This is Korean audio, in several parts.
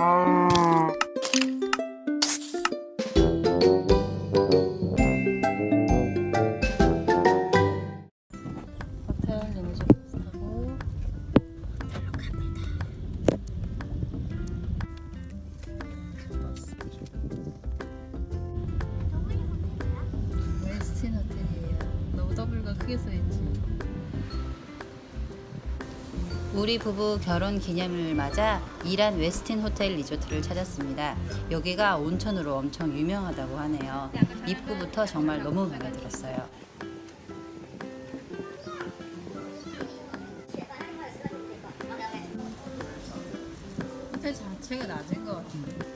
호텔 리무진하고 웨스틴 호텔이에요. 너무 더블가 크게 써있지. 우리 부부 결혼 기념일을 맞아 이란 웨스틴 호텔 리조트를 찾았습니다. 여기가 온천으로 엄청 유명하다고 하네요. 입구부터 정말 너무 마음에 들었어요. 호텔 자체가 낮은 것 같은데.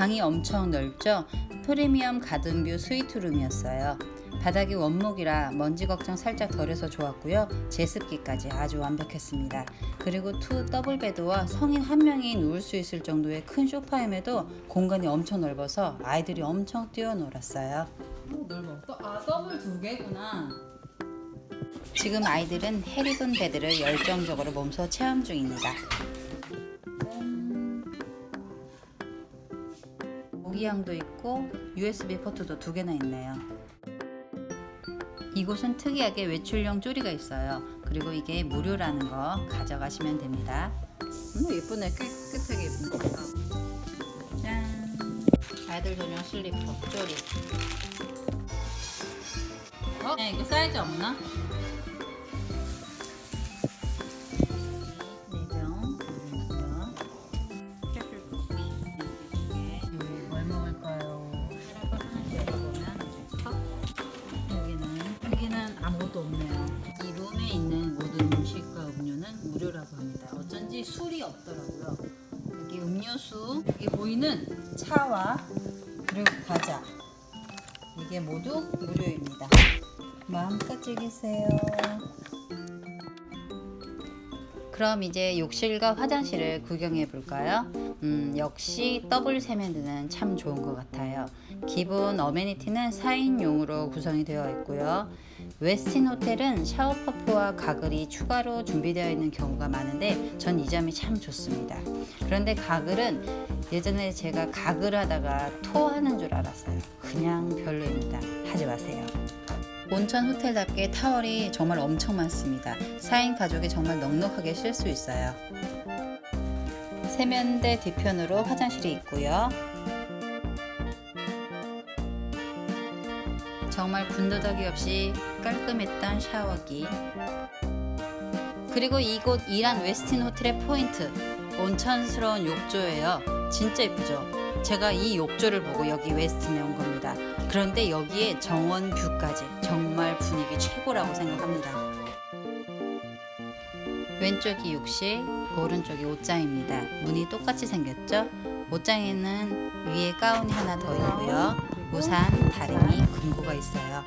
방이 엄청 넓죠 프리미엄 가든뷰 스위트룸이었어요 바닥이 원목이라 먼지 걱정 살짝 덜해서 좋았고요 제습기까지 아주 완벽했습니다 그리고 투 더블 베드와 성인 한 명이 누울 수 있을 정도의 큰 소파임에도 공간이 엄청 넓어서 아이들이 엄청 뛰어놀았어요 넓어. 또, 아 더블 두 개구나. 지금 아이들은 해리본 베드를 열정적으로 몸소 체험 중입니다. 모기향도 있고 USB 포트도 두 개나 있네요. 이곳은 특이하게 외출용 쪼리가 있어요. 그리고 이게 무료라는 거 가져가시면 됩니다. 음, 예쁘네. 깨끗하게 거. 짠. 아이들 전용 슬리퍼 쪼리. 어? 네, 이거 사이즈 없나? 아무것도 없네요. 이 룸에 있는 모든 음식과 음료는 무료라고 합니다. 어쩐지 술이 없더라고요. 여기 음료수, 여기 보이는 차와 그리고 과자. 이게 모두 무료입니다. 마음껏 즐기세요. 그럼 이제 욕실과 화장실을 구경해 볼까요? 음, 역시 더블 세면대는 참 좋은 것 같아요. 기본 어메니티는 4인용으로 구성이 되어 있고요. 웨스틴 호텔은 샤워 퍼프와 가글이 추가로 준비되어 있는 경우가 많은데 전 이 점이 참 좋습니다. 그런데 가글은 예전에 제가 가글 하다가 토하는 줄 알았어요. 그냥 별로입니다. 하지 마세요. 온천 호텔답게 타월이 정말 엄청 많습니다. 4인 가족이 정말 넉넉하게 쉴 수 있어요. 세면대 뒤편으로 화장실이 있고요. 정말 군더더기 없이 깔끔했던 샤워기. 그리고 이곳 이란 웨스틴 호텔의 포인트 온천스러운 욕조예요. 진짜 예쁘죠? 제가 이 욕조를 보고 여기 웨스틴에 온 겁니다. 그런데 여기에 정원 뷰까지 정말 분위기 최고라고 생각합니다. 왼쪽이 욕실, 오른쪽이 옷장입니다. 문이 똑같이 생겼죠? 옷장에는 위에 가운이 하나 더 있고요. 우산, 다리미, 금고가 있어요.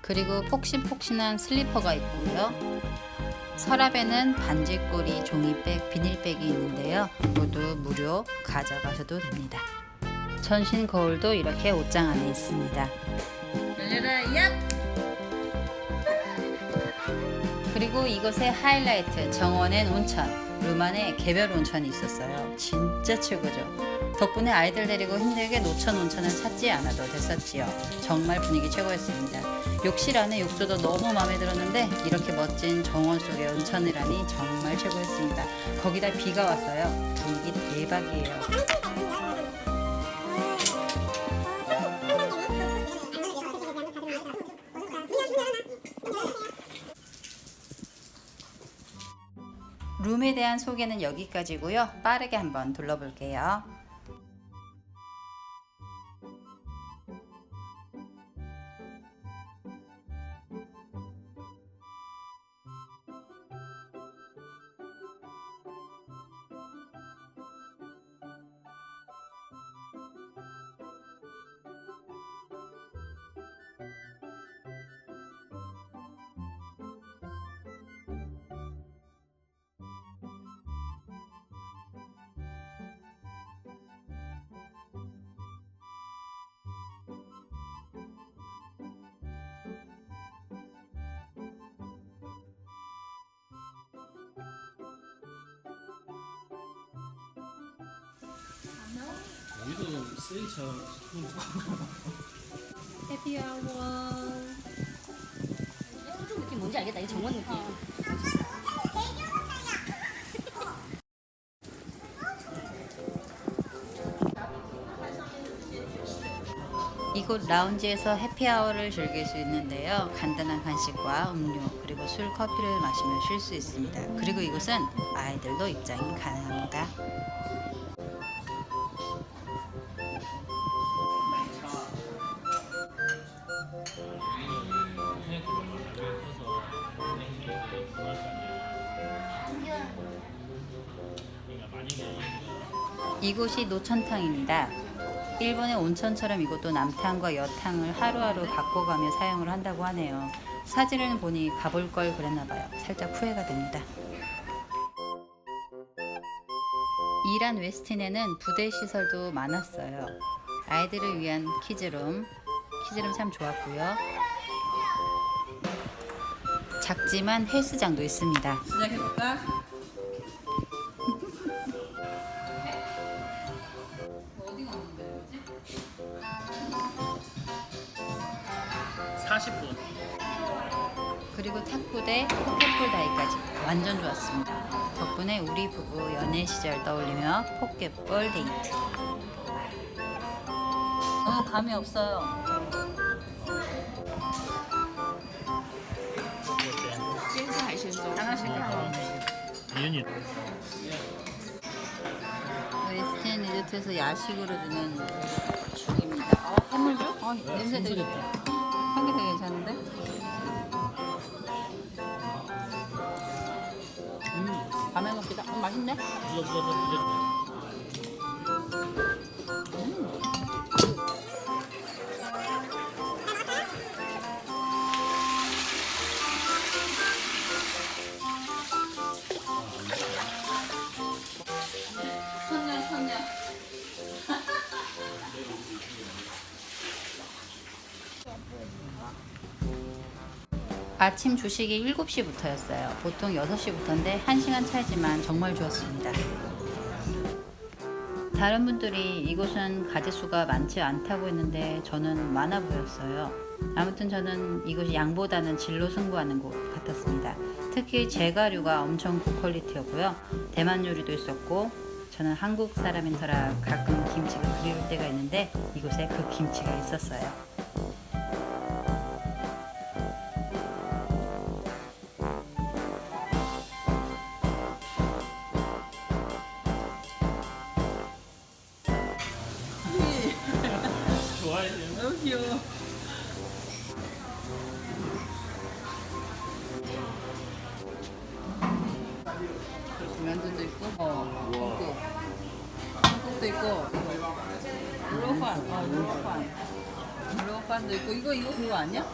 그리고 폭신폭신한 슬리퍼가 있고요. 서랍에는 반지꼬리 종이백, 비닐백이 있는데요. 모두 무료 가져가셔도 됩니다. 전신 거울도 이렇게 옷장 안에 있습니다. 그리고 이곳의 하이라이트 정원엔 온천, 룸 안에 개별 온천이 있었어요. 진짜 최고죠. 덕분에 아이들 데리고 힘들게 노천 온천을 찾지 않아도 됐었지요. 정말 분위기 최고였습니다. 욕실 안에 욕조도 너무 마음에 들었는데 이렇게 멋진 정원 속의 온천이라니 정말 최고였습니다. 거기다 비가 왔어요. 분위기 대박이에요. 룸에 대한 소개는 여기까지고요. 빠르게 한번 둘러볼게요. 여기도 쓰레기처럼 해피아워. 소주 느낌 뭔지 알겠다. 이거 정원 느낌. 이곳 라운지에서 해피아워를 즐길 수 있는데요. 간단한 간식과 음료 그리고 술, 커피를 마시며 쉴 수 있습니다. 그리고 이곳은 아이들도 입장이 가능합니다. 이곳이 노천탕입니다. 일본의 온천처럼 이곳도 남탕과 여탕을 하루하루 바꿔가며 사용을 한다고 하네요. 사진을 보니 가볼 걸 그랬나 봐요. 살짝 후회가 됩니다. 이란 웨스틴에는 부대 시설도 많았어요. 아이들을 위한 키즈룸, 키즈룸 참 좋았고요. 작지만 헬스장도 있습니다. 시작해볼까? 어디가 그지? 40분 그리고 탁구대 포켓볼 다이까지 완전 좋았습니다. 덕분에 우리 부부 연애 시절 떠올리며 포켓볼 데이트. 너무 감이 없어요. 이윤이 웨스틴 리조트에서 야식으로 주는 죽입니다. 어, 해물죽? 어, 냄새 되게 향기 되게 괜찮은데? 음, 밤에 먹기다. 어, 맛있네. 선녀, 아침 주식이 7시부터였어요. 보통 6시부터인데 1시간 차이지만 정말 좋았습니다. 다른 분들이 이곳은 가지수가 많지 않다고 했는데 저는 많아 보였어요. 아무튼 저는 이곳이 양보다는 질로 승부하는 곳 같았습니다. 특히 제가류가 엄청 고퀄리티였고요. 대만 요리도 있었고 저는 한국 사람인 터라 가끔 김치가 그리울 때가 있는데 이곳에 그 김치가 있었어요. 있고, 이거 물로판, 어, 물로판, 물로판도 있고, 이거 이거 그거 아니야?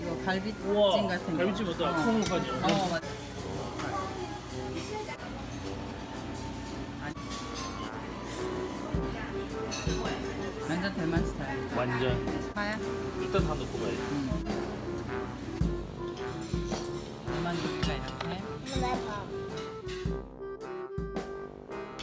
이거 갈비찜 우와 같은 거. 갈비찜 맞다 어. 콩물까지 어, 맞. 완전 대만 스타일. 완전 파야? 일단 한번 뽑아야지 대만 요리가 이렇게.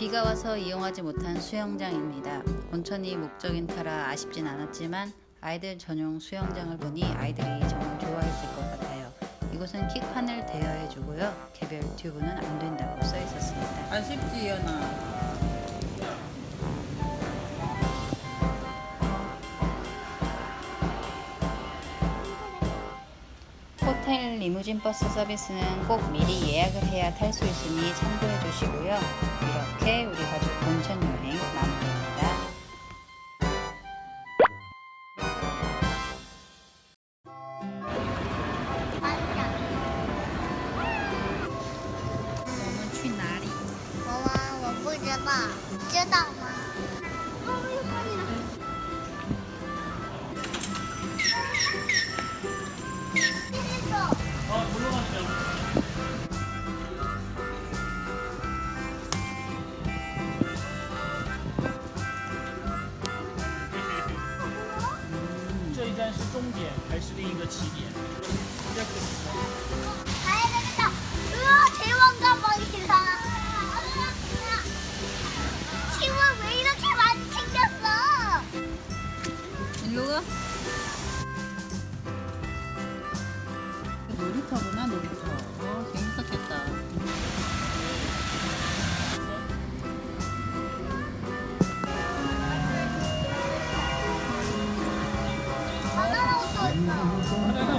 비가 와서 이용하지 못한 수영장입니다. 온천이 목적인 터라 아쉽진 않았지만 아이들 전용 수영장을 보니 아이들이 정말 좋아했을 것 같아요. 이곳은 킥판을 대여해주고요. 개별 튜브는 안 된다고 써 있었습니다. 아쉽지, 연아. 호텔 리무진 버스 서비스는 꼭 미리 예약을 해야 탈 수 있으니 참고해 주시고요. 이렇게 Excellent.